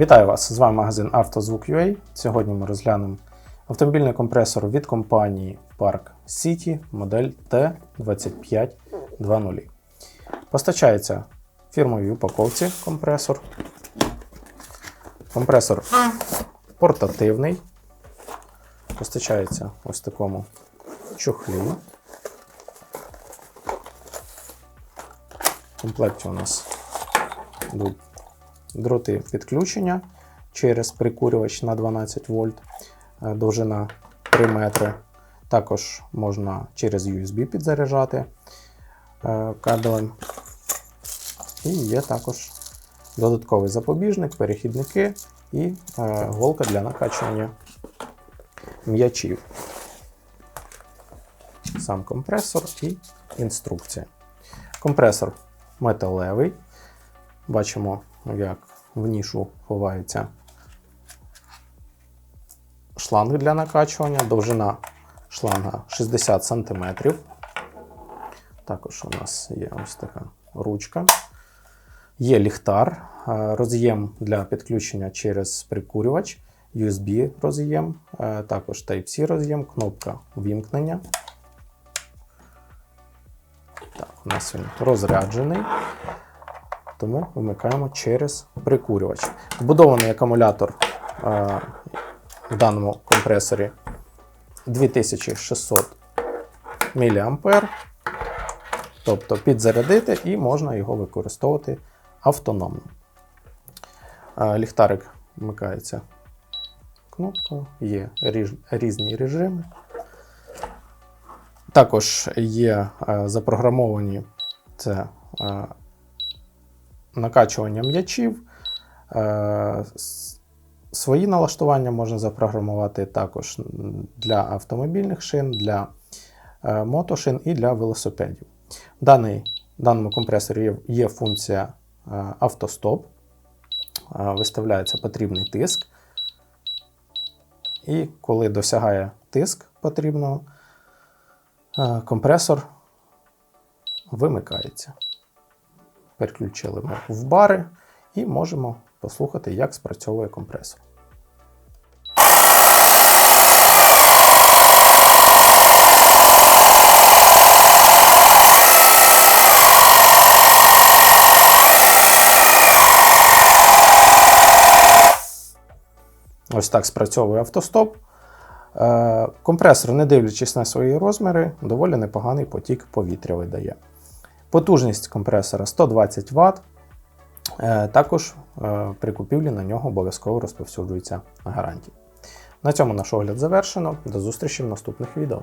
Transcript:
Вітаю вас! З вами магазин «Автозвук.UA». Сьогодні ми розглянемо автомобільний компресор від компанії Park City модель T2520. Постачається в фірмовій упаковці компресор. Компресор портативний. Постачається ось такому чохлі. В комплекті у нас йдуть дроти підключення через прикурювач на 12 вольт, е, довжина 3 метри. Також можна через USB підзаряджати е, кабелем. І є також додатковий запобіжник, перехідники і е, голка для накачування м'ячів. Сам компресор і інструкція. Компресор металевий. Бачимо, як в нішу ховається шланг для накачування, довжина шланга 60 см. Також у нас є ось така ручка. Є ліхтар, е, роз'єм для підключення через прикурювач, USB роз'єм, е, також Type-C роз'єм, кнопка вімкнення. Так, у нас він розряджений тому вмикаємо через прикурювач. Вбудований акумулятор е, в даному компресорі 2600 мА. Тобто підзарядити і можна його використовувати автономно. Е, ліхтарик вмикається кнопкою, є різ- різні режими. Також є е, запрограмовані це накачування м'ячів. Е, Свої налаштування можна запрограмувати також для автомобільних шин, для е, мотошин і для велосипедів. В даному компресорі є, функція е, автостоп. Виставляється потрібний тиск. І коли досягає тиск потрібного, компресор вимикається переключили ми в бари і можемо послухати, як спрацьовує компресор. Ось так спрацьовує автостоп. Е, Компресор, не дивлячись на свої розміри, доволі непоганий потік повітря видає. Потужність компресора 120 Вт. Е, Також е, при купівлі на нього обов'язково розповсюджується гарантія. На цьому наш огляд завершено. До зустрічі в наступних відео.